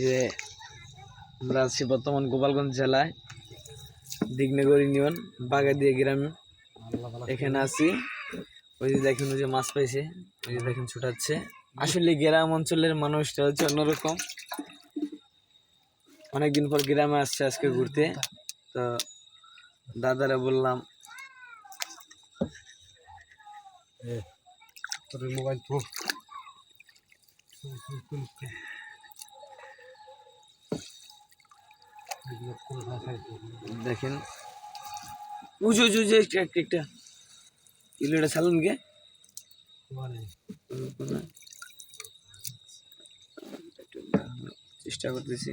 যে আমরা আছি বর্তমান গোপালগঞ্জ জেলায়, দিগনগর ইউনিয়ন, বাগাদিয়া গ্রামে। এখানে আছি। ওই যে দেখেন, ওই যে মাছ পাইছে, ওই যে দেখেন ছুটাচ্ছে। আসলে গ্রাম অঞ্চলের মানুষটা হচ্ছে অন্যরকম। অনেকদিন পর গ্রামে আসছে আজকে ঘুরতে। তো দাদারা বললাম মোবাইল দেখেন উঁচু উঁচু যে একটা একটা- একটা ইলোটা ছাড়ুন গে চেষ্টা করতেছি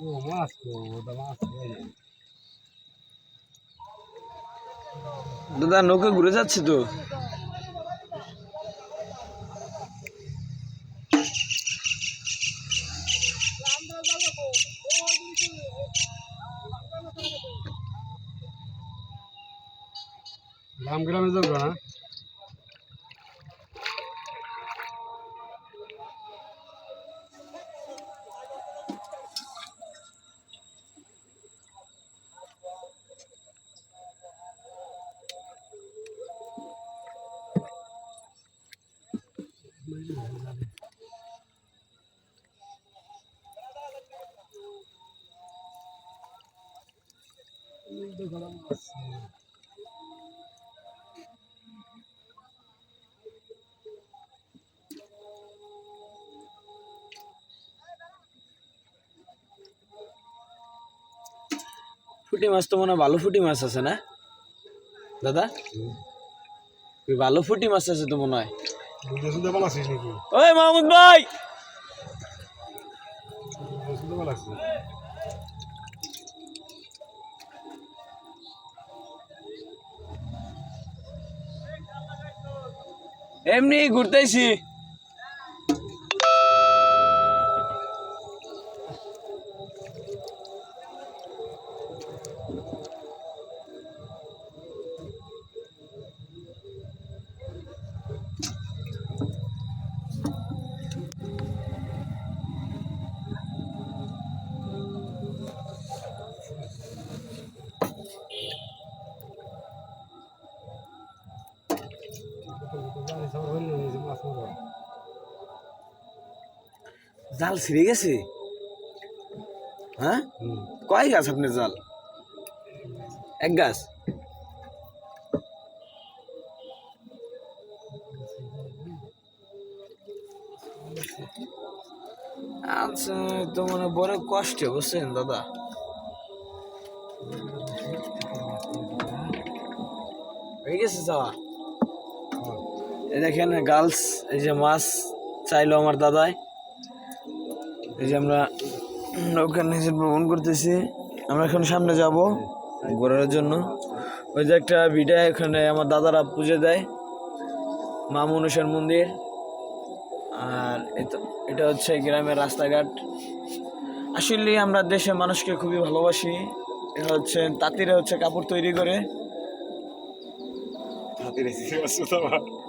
ও মাছ তো ওটা মাছ দাদা নৌকা ঘুরে যাচ্ছে তো। গ্রাম যাব না? ফুটি মাছ তো মনে হয় ভালো ফুটি মাছ আছে না? দাদা? ভালো ফুটি মাছ আছে তো মনে হয়। ওই মাহমুদ ভাই। এমনি ঘুরতেছি। জাল ছিঁড়ে গেছে? হ্যাঁ? কয় গাছ আপনার জাল? এক গাছ? আচ্ছা তো মানে বড় কষ্টে, বুঝছেন দাদা? হয়ে গেছে যাওয়া? দেখেন, গার্লস, এই যে মাছ চাইলো আমার দাদাই। এই যে আমরা নৌকার এসে ভ্রমণ করতেছি, আমরা এখন সামনে যাব ঘোরার জন্য। ওই যে একটা ভিটা এখানে আমার দাদারা পুজো দেয় মা মনসার মন্দির। আর এটা হচ্ছে গ্রামের রাস্তাঘাট। আসলে আমরা দেশের মানুষকে খুবই ভালোবাসি। এটা হচ্ছে, তাঁতিরা হচ্ছে কাপড় তৈরি করে।